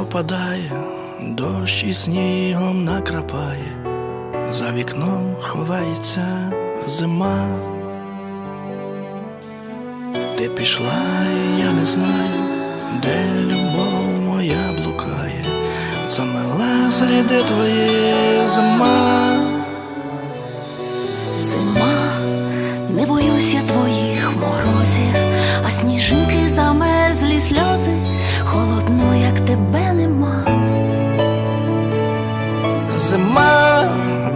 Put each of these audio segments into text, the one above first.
опадає, дощ і снігом накрапає, за вікном ховається зима. Ти пішла, і я не знаю, де любов моя блукає, замила сліди твої зима. Зима, не боюсь я твоїх морозів, а сніжинки замерзлі сльози, Зима,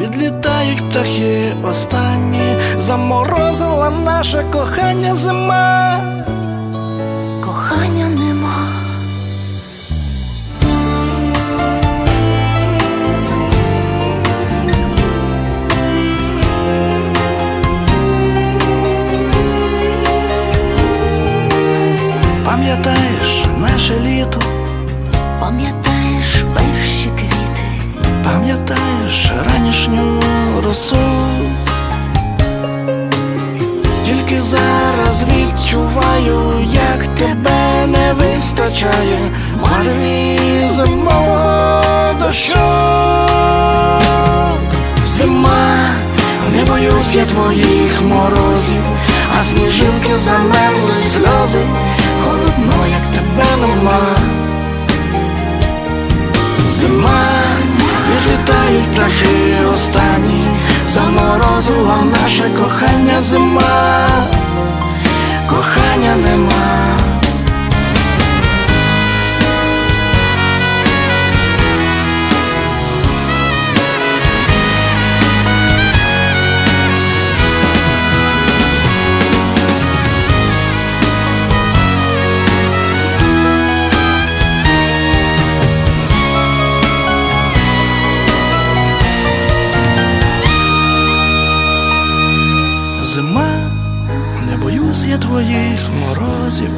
відлітають птахи останні, заморозила наше кохання зима. Кохання нема. Пам'ятаєш наше літо, Пам'ятаєш перші квіти, пам'ятаєш ранішню росу. Тільки зараз відчуваю, як тебе не вистачає марві зимового дощу. Зима, не боюсь я твоїх морозів, а сніжинки замерзли сльози, відлітають птахи останні, заморозила наше кохання зима, кохання нема. Боюсь я твоїх морозів,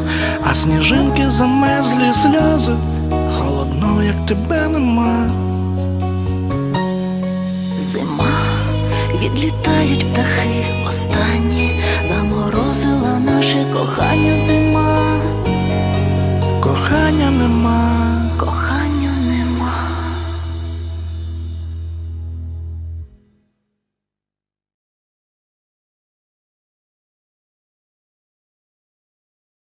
а сніжинки замерзлі сльози, холодно, як тебе нема. зима, відлітають птахи останні, заморозила наше кохання зима. Кохання нема.